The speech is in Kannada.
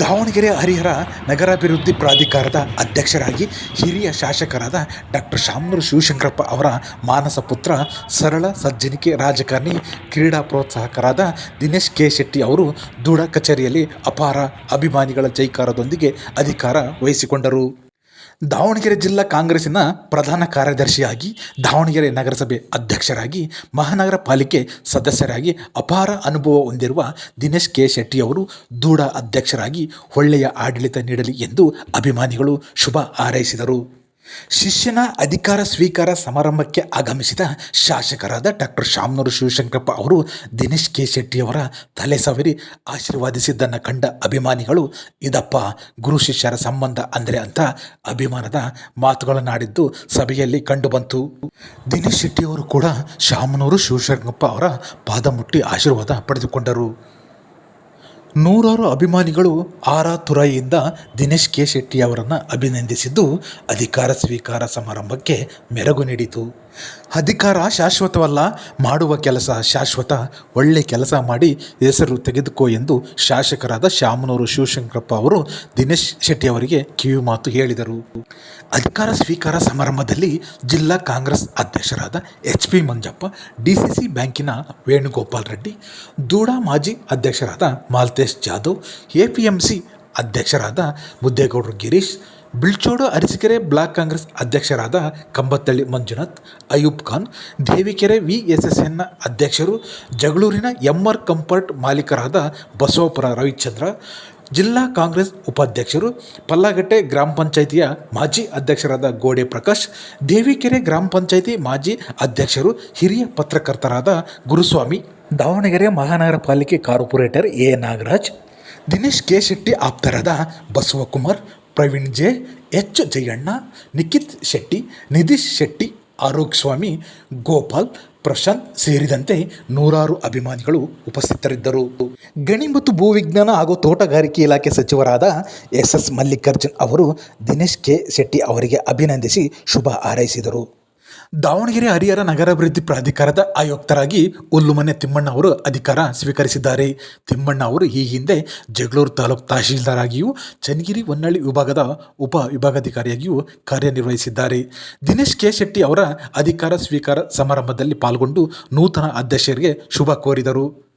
ದಾವಣಗೆರೆ ಹರಿಹರ ನಗರಾಭಿವೃದ್ಧಿ ಪ್ರಾಧಿಕಾರದ ಅಧ್ಯಕ್ಷರಾಗಿ ಹಿರಿಯ ಶಾಸಕರಾದ ಡಾಕ್ಟರ್ ಶಾಮನೂರು ಶಿವಶಂಕರಪ್ಪ ಅವರ ಮಾನಸ ಪುತ್ರ, ಸರಳ ಸಜ್ಜನಿಕೆ ರಾಜಕಾರಣಿ, ಕ್ರೀಡಾ ಪ್ರೋತ್ಸಾಹಕರಾದ ದಿನೇಶ್ ಕೆ ಶೆಟ್ಟಿ ಅವರು ದೂಡ ಕಚೇರಿಯಲ್ಲಿ ಅಪಾರ ಅಭಿಮಾನಿಗಳ ಜೈಕಾರದೊಂದಿಗೆ ಅಧಿಕಾರ ವಹಿಸಿಕೊಂಡರು. ದಾವಣಗೆರೆ ಜಿಲ್ಲಾ ಕಾಂಗ್ರೆಸ್ಸಿನ ಪ್ರಧಾನ ಕಾರ್ಯದರ್ಶಿಯಾಗಿ, ದಾವಣಗೆರೆ ನಗರಸಭೆ ಅಧ್ಯಕ್ಷರಾಗಿ, ಮಹಾನಗರ ಪಾಲಿಕೆ ಸದಸ್ಯರಾಗಿ ಅಪಾರ ಅನುಭವ ಹೊಂದಿರುವ ದಿನೇಶ್ ಕೆ ಶೆಟ್ಟಿ ಅವರು ದೂಡ ಅಧ್ಯಕ್ಷರಾಗಿ ಒಳ್ಳೆಯ ಆಡಳಿತ ನೀಡಲಿ ಎಂದು ಅಭಿಮಾನಿಗಳು ಶುಭ ಹಾರೈಸಿದರು. ಶಿಷ್ಯನ ಅಧಿಕಾರ ಸ್ವೀಕಾರ ಸಮಾರಂಭಕ್ಕೆ ಆಗಮಿಸಿದ ಶಾಸಕರಾದ ಡಾಕ್ಟರ್ ಶಾಮನೂರು ಶಿವಶಂಕರಪ್ಪ ಅವರು ದಿನೇಶ್ ಕೆ ಶೆಟ್ಟಿಯವರ ತಲೆ ಸವರಿ ಆಶೀರ್ವಾದಿಸಿದ್ದನ್ನು ಕಂಡ ಅಭಿಮಾನಿಗಳು, ಇದಪ್ಪ ಗುರು ಶಿಷ್ಯರ ಸಂಬಂಧ ಅಂದರೆ ಅಂತ ಅಭಿಮಾನದ ಮಾತುಗಳನ್ನಾಡಿದ್ದು ಸಭೆಯಲ್ಲಿ ಕಂಡುಬಂತು ದಿನೇಶ್ ಶೆಟ್ಟಿಯವರು ಕೂಡ ಶಾಮನೂರು ಶಿವಶಂಕರಪ್ಪ ಅವರ ಪಾದ ಮುಟ್ಟಿ ಆಶೀರ್ವಾದ ಪಡೆದುಕೊಂಡರು. ನೂರಾರು ಅಭಿಮಾನಿಗಳು ಆರ ತುರಾಯಿಯಿಂದ ದಿನೇಶ್ ಕೆ ಶೆಟ್ಟಿ ಅವರನ್ನು ಅಭಿನಂದಿಸಿದ್ದು ಅಧಿಕಾರ ಸ್ವೀಕಾರ ಸಮಾರಂಭಕ್ಕೆ ಮೆರಗು ನೀಡಿತು. ಅಧಿಕಾರ ಶಾಶ್ವತವಲ್ಲ, ಮಾಡುವ ಕೆಲಸ ಶಾಶ್ವತ, ಒಳ್ಳೆ ಕೆಲಸ ಮಾಡಿ ಹೆಸರು ತೆಗೆದುಕೋ ಎಂದು ಶಾಸಕರಾದ ಶಾಮನೂರು ಶಿವಶಂಕರಪ್ಪ ಅವರು ದಿನೇಶ್ ಶೆಟ್ಟಿ ಅವರಿಗೆ ಕಿವಿ ಮಾತು ಹೇಳಿದರು. ಅಧಿಕಾರ ಸ್ವೀಕಾರ ಸಮಾರಂಭದಲ್ಲಿ ಜಿಲ್ಲಾ ಕಾಂಗ್ರೆಸ್ ಅಧ್ಯಕ್ಷರಾದ H P Manjappa, D C C ಬ್ಯಾಂಕಿನ ವೇಣುಗೋಪಾಲ್ ರೆಡ್ಡಿ, ದೂಡಾ ಮಾಜಿ ಅಧ್ಯಕ್ಷರಾದ Maltesh Jadhav, A P M C ಅಧ್ಯಕ್ಷರಾದ ಮುದ್ದೇಗೌಡರು ಗಿರೀಶ್ ಬಿಳ್ಚೋಡು ಅರಸಿಕೆರೆ ಬ್ಲಾಕ್ ಕಾಂಗ್ರೆಸ್ ಅಧ್ಯಕ್ಷರಾದ Kambathalli Manjunath Ayub Khan, Devikere V S S N ಅಧ್ಯಕ್ಷರು, ಜಗಳೂರಿನ ಎಂ ಆರ್ ಕಂಫರ್ಟ್ ಮಾಲೀಕರಾದ ಬಸವಪುರ ರವಿಚಂದ್ರ, ಜಿಲ್ಲಾ ಕಾಂಗ್ರೆಸ್ ಉಪಾಧ್ಯಕ್ಷರು, ಪಲ್ಲಾಗಟ್ಟೆ ಗ್ರಾಮ ಪಂಚಾಯಿತಿಯ ಮಾಜಿ ಅಧ್ಯಕ್ಷರಾದ ಗೋಡೆ ಪ್ರಕಾಶ್, ದೇವಿಕೆರೆ ಗ್ರಾಮ ಪಂಚಾಯಿತಿ ಮಾಜಿ ಅಧ್ಯಕ್ಷರು, ಹಿರಿಯ ಪತ್ರಕರ್ತರಾದ ಗುರುಸ್ವಾಮಿ, ದಾವಣಗೆರೆ ಮಹಾನಗರ ಪಾಲಿಕೆ corporator A Nagaraj, Dinesh K Shetty ಆಪ್ತರಾದ Basavakumar Praveen J, H Jayanna, Nikhith Shetty, Nidhish Shetty Arogya Swamy Gopal, Prashant ಸೇರಿದಂತೆ ನೂರಾರು ಅಭಿಮಾನಿಗಳು ಉಪಸ್ಥಿತರಿದ್ದರು. ಗಣಿ ಮತ್ತು ಭೂವಿಜ್ಞಾನ ಹಾಗೂ ತೋಟಗಾರಿಕೆ ಇಲಾಖೆ ಸಚಿವರಾದ ಎಸ್ ಎಸ್ ಮಲ್ಲಿಕಾರ್ಜುನ್ ಅವರು ದಿನೇಶ್ ಕೆ ಶೆಟ್ಟಿ ಅವರಿಗೆ ಅಭಿನಂದಿಸಿ ಶುಭ ಹಾರೈಸಿದರು. ದಾವಣಗೆರೆ ಹರಿಹರ ನಗರಾಭಿವೃದ್ಧಿ ಪ್ರಾಧಿಕಾರದ ಆಯುಕ್ತರಾಗಿ ಹುಲ್ಲುಮನೆ ತಿಮ್ಮಣ್ಣ ಅವರು ಅಧಿಕಾರ ಸ್ವೀಕರಿಸಿದ್ದಾರೆ. ತಿಮ್ಮಣ್ಣ ಅವರು ಈ ಹಿಂದೆ ಜಗಳೂರು ತಾಲೂಕು ತಹಶೀಲ್ದಾರಾಗಿಯೂ, ಚನ್ನಗಿರಿ ಹೊನ್ನಳ್ಳಿ ವಿಭಾಗದ ಉಪ ವಿಭಾಗಾಧಿಕಾರಿಯಾಗಿಯೂ ಕಾರ್ಯನಿರ್ವಹಿಸಿದ್ದಾರೆ. ದಿನೇಶ್ ಕೆ ಶೆಟ್ಟಿ ಅವರ ಅಧಿಕಾರ ಸ್ವೀಕಾರ ಸಮಾರಂಭದಲ್ಲಿ ಪಾಲ್ಗೊಂಡು ನೂತನ ಅಧ್ಯಕ್ಷರಿಗೆ ಶುಭ ಕೋರಿದರು.